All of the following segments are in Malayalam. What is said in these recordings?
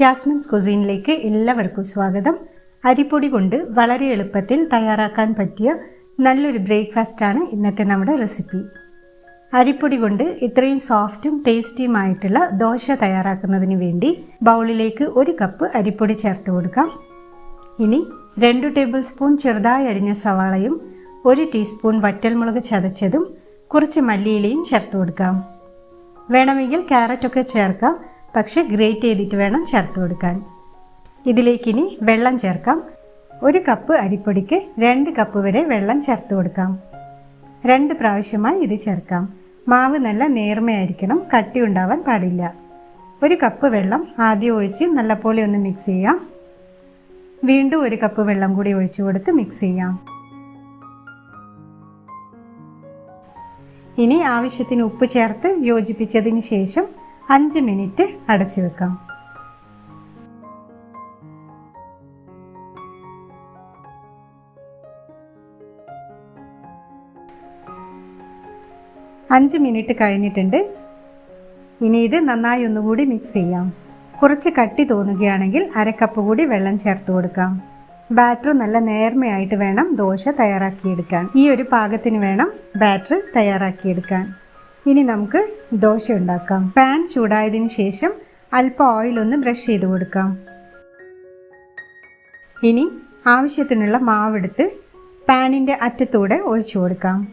ജാസ്മിൻസ് കുസീനിലേക്ക് എല്ലാവർക്കും സ്വാഗതം. അരിപ്പൊടി കൊണ്ട് വളരെ എളുപ്പത്തിൽ തയ്യാറാക്കാൻ പറ്റിയ നല്ലൊരു ബ്രേക്ക്ഫാസ്റ്റാണ് ഇന്നത്തെ നമ്മുടെ റെസിപ്പി. അരിപ്പൊടി കൊണ്ട് ഇത്രയും സോഫ്റ്റും ടേസ്റ്റിയുമായിട്ടുള്ള ദോശ തയ്യാറാക്കുന്നതിന് വേണ്ടി ബൗളിലേക്ക് ഒരു കപ്പ് അരിപ്പൊടി ചേർത്ത് കൊടുക്കാം. ഇനി രണ്ട് ടേബിൾ സ്പൂൺ ചെറുതായി അരിഞ്ഞ സവാളയും ഒരു ടീസ്പൂൺ വറ്റൽമുളക് ചതച്ചതും കുറച്ച് മല്ലിയിലയും ചേർത്ത് കൊടുക്കാം. വേണമെങ്കിൽ ക്യാരറ്റൊക്കെ ചേർക്കാം. പക്ഷേ ഗ്രേറ്റ് ചെയ്തിട്ട് വേണം ചേർത്ത് കൊടുക്കാൻ. ഇതിലേക്കിനി വെള്ളം ചേർക്കാം. ഒരു കപ്പ് അരിപ്പൊടിക്ക് രണ്ട് കപ്പ് വരെ വെള്ളം ചേർത്ത് കൊടുക്കാം. രണ്ട് പ്രാവശ്യമായി ഇത് ചേർക്കാം. മാവ് നല്ല നേർമയായിരിക്കണം കട്ടി ഉണ്ടാവാൻ പാടില്ല. ഒരു കപ്പ് വെള്ളം ആദ്യം ഒഴിച്ച് നല്ലപോലെ ഒന്ന് മിക്സ് ചെയ്യാം. വീണ്ടും ഒരു കപ്പ് വെള്ളം കൂടി ഒഴിച്ചു കൊടുത്ത് മിക്സ് ചെയ്യാം. ഇനി ആവശ്യത്തിന് ഉപ്പ് ചേർത്ത് യോജിപ്പിച്ചതിന് ശേഷം അഞ്ച് മിനിറ്റ് അടച്ചു വെക്കാം. അഞ്ച് മിനിറ്റ് കഴിഞ്ഞിട്ടുണ്ട്. ഇനി ഇത് നന്നായി ഒന്നുകൂടി മിക്സ് ചെയ്യാം. കുറച്ച് കട്ടി തോന്നുകയാണെങ്കിൽ അര കപ്പ് കൂടി വെള്ളം ചേർത്ത് കൊടുക്കാം. ബാറ്റർ നല്ല നേർമയായിട്ട് വേണം ദോശ തയ്യാറാക്കിയെടുക്കാൻ. ഈ ഒരു പാകത്തിന് വേണം ബാറ്റർ തയ്യാറാക്കിയെടുക്കാൻ. ഇനി നമുക്ക് ദോശ ഉണ്ടാക്കാം. പാൻ ചൂടായതിന് ശേഷം അല്പം ഓയിൽ ഒന്ന് ബ്രഷ് ചെയ്ത് കൊടുക്കാം. ഇനി ആവശ്യത്തിനുള്ള മാവെടുത്ത് പാനിന്റെ അറ്റത്തൂടെ ഒഴിച്ചു കൊടുക്കാം.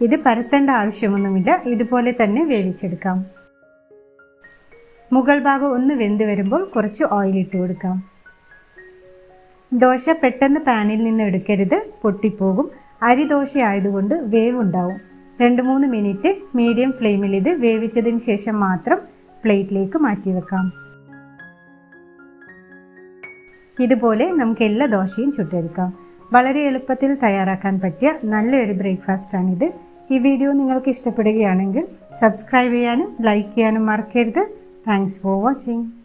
ഇത് പരത്തേണ്ട ആവശ്യമൊന്നുമില്ല. ഇതുപോലെ തന്നെ വേവിച്ചെടുക്കാം. മുകൾ ഭാഗം ഒന്ന് വെന്ത് വരുമ്പോൾ കുറച്ച് ഓയിൽ ഇട്ട് കൊടുക്കാം. ദോശ പെട്ടെന്ന് പാനിൽ നിന്ന് എടുക്കരുത്. പൊട്ടിപ്പോകും. അരി ദോശ ആയതുകൊണ്ട് വേവ് ഉണ്ടാവും രണ്ട് മൂന്ന് മിനിറ്റ് മീഡിയം ഫ്ലെയിമിൽ ഇത് വേവിച്ചതിന് ശേഷം മാത്രം പ്ലേറ്റിലേക്ക് മാറ്റി വെക്കാം. ഇതുപോലെ നമുക്ക് എല്ലാ ദോശയും ചുട്ടെടുക്കാം. വളരെ എളുപ്പത്തിൽ തയ്യാറാക്കാൻ പറ്റിയ നല്ലൊരു ബ്രേക്ക്ഫാസ്റ്റാണിത് ഈ വീഡിയോ നിങ്ങൾക്ക് ഇഷ്ടപ്പെടുകയാണെങ്കിൽ സബ്സ്ക്രൈബ് ചെയ്യാനും ലൈക്ക് ചെയ്യാനും മറക്കരുത്. Thanks for watching